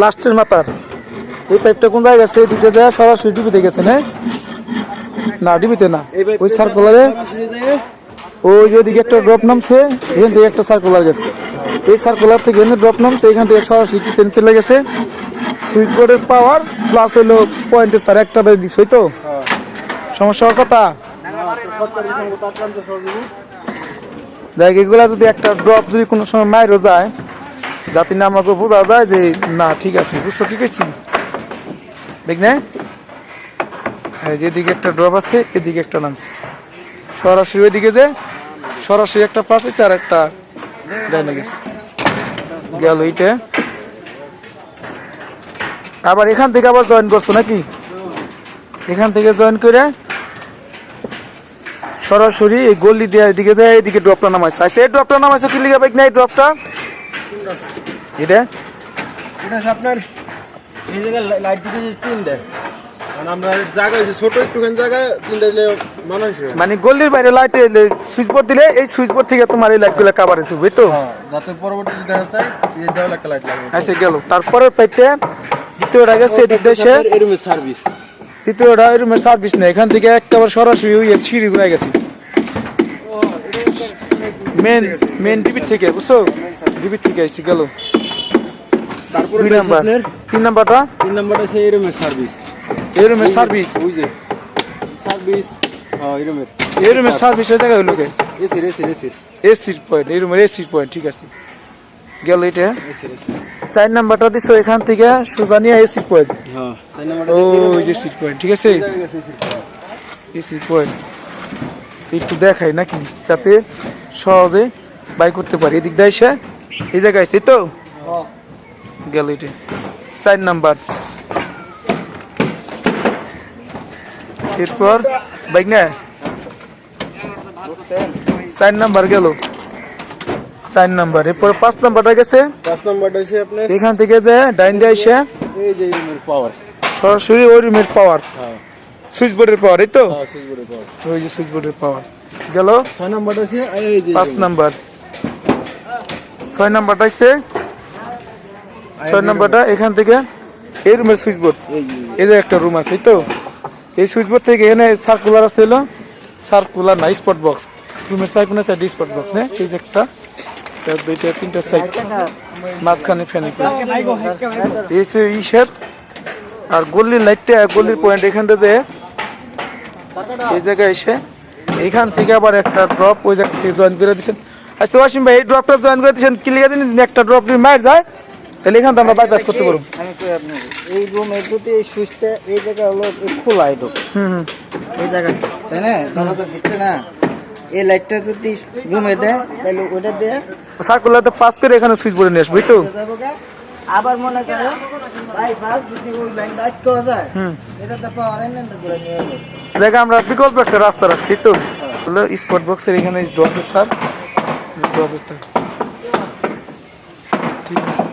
লাস্টের মাথার। এই পাইপটা কোন জায়গায় আছে? এদিকে যায় সরাসরি ডিবিতে গেছে না? না ডিবিতে না। ওই সার্কুলারে ওই যে ওদিকে একটা ড্রপ নামছে এখান থেকে একটা সার্কুলার গেছে। এই সার্কুলার থেকে এখানে ড্রপ নামছে এখান থেকে সরাসরি কিচেন চলে গেছে। সুইচ বোর্ডের পাওয়ার প্লাস হলো পয়েন্টের তার একটা দিস হইতো সমস্যা হওয়ার কথা? দেখ এগুলা যদি একটা ড্রপ যদি কোনো সময় মাইরও যায় যাতে না আমাকে বোঝা যায় যে, না, ঠিক আছে, বুঝছ, কি কেছি দেখ না। যেদিকে একটা ড্রপ আছে, এদিকে একটা নামছে। সরাসরি ওইদিকে যে, সরাসরি একটা পাস আছে আর একটা ডাইনে গেছে। গেল এইটা। আবার এখান থেকে আবার জয়েন করছ নাকি? এখান থেকে জয়েন করে সরাসরি এই গল্লি দিয়ে এদিকে যায় এদিকে ড্রপটা নামাইছে। আচ্ছা এই ড্রপটা নামাইছে কি লিখে বাইক না এই ড্রপটা? এটা? এটা আপনার এই জায়গায় লাইট দিতে যে তিন আমরা জায়গা ছোট একটুখানি জায়গায় তিন দিলে মানুষ মানে গল্লির বাইরে লাইট সুইচ বোর্ড দিলে এই সুইচ বোর্ড থেকে তোমার এই লাইটগুলো কাভার হয়েছে বুঝতো হ্যাঁ, যাতে পরবর্তীতে দেখা যায় এই দেওয়াল একটা লাইট লাগবে। আচ্ছা গেল। তারপরে পাইতে দ্বিতীয়টা গেছে এদিক দেশে এরুমে সার্ভিস তৃতীয়টা এই সার্ভিস নেই। এখান থেকে একেবারে সরাসরি ওই সিঁড়ি ঘুরে গেছে। মেন মেন ডিবি থেকে বুঝছ? ডিবি থেকে আইসি গেল। তারপরে দুই নাম্বার। তিন নাম্বারটা? তিন নাম্বারটা আছে এরুমের সার্ভিস এই সার্ভিস ওই সার্ভিস হ্যাঁ এরুমের এই সার্ভিস হয়ে জায়গায় লোকে। এসির এসির এসির এসির পয়েন্ট এই এসির পয়েন্ট ঠিক আছে। গেল এটা। চার নাম্বারটা দিছো এখান থেকে সোজা নিয়ে এসির পয়েন্ট হ্যাঁ চার নাম্বারটা ওই যে সিট পয়েন্ট ঠিক আছে? এসির পয়েন্ট একটু দেখাই নাকি যাতে সহজে বাই করতে পারি। এদিক দিয়ে এসে এই জায়গায় এসে তো? এটা। চার নাম্বার। এরপর বাইক না? চার নাম্বার গেল। চার নাম্বার। এরপর পাঁচ নাম্বারটা গেছে? পাঁচ নাম্বারটা আছে আপনার? এখান থেকে যে ডাইন দিয়ে এসে এই যে এরুমের পাওয়ার সরাসরি ওই রুমের পাওয়ার হ্যাঁ। সুইচ বোর্ডের পাওয়ার এই তো? হ্যাঁ সুইচ বোর্ডের পাওয়ার ওই যে সুইচ বোর্ডের পাওয়ার গেল? ছয় নাম্বারটা আছে এই যে পাঁচ নাম্বার। ছয় নাম্বারটা হচ্ছে ছয় নাম্বারটা, এখান থেকে এই রুমের সুইচ বোর্ড এই যে একটা রুম আছে তো? এই সুইচ বোর্ড থেকে এখানে সার্কুলার আছে হলো সার্কুলার না স্পট বক্স রুমের সাইড মানে সাইড স্পট বক্স না এই যে একটা দুইটা, তিনটা সাইড মাঝখানে ফ্যান এই যে ই শেপ আর গল্লির লাইটটা গল্লির পয়েন্ট এখান থেকে এই জায়গায় এসে, এখান থেকে আবার একটা ড্রপ ওই জায়গা থেকে জয়েন করে দিচ্ছেন আচ্ছা ওয়াসিম ভাই এই ড্রপটা জয়েন করে দিন একটা ড্রপ যদি মার যায় তাহলে এখান থেকে আমরা বাইপাস করতে পারব। আমি কই আপনাকে এই যদি এই সুইচটা এই জায়গা হলো খোলা এটা হুম হুম। এই জায়গাটা তাই না? দরজার ভিতরে না। এই লাইটটা যদি রুমে দেয় তাহলে ওটা দেয় সার্কুলারতে পাস করে এখানে সুইচ বোর্ডে নিয়ে আসব তো। আবার মনে করো ভাই যদি ওই লাইন করা যায় হুম। এটাতে পাওয়ার এনে তো করে নিয়ে যাব। দেখো আমরা বিকল্প একটা রাস্তা রাখছি তো। হলো স্পট বক্সের এখানে ড্রপ তার ড্রপের তার ঠিক আছে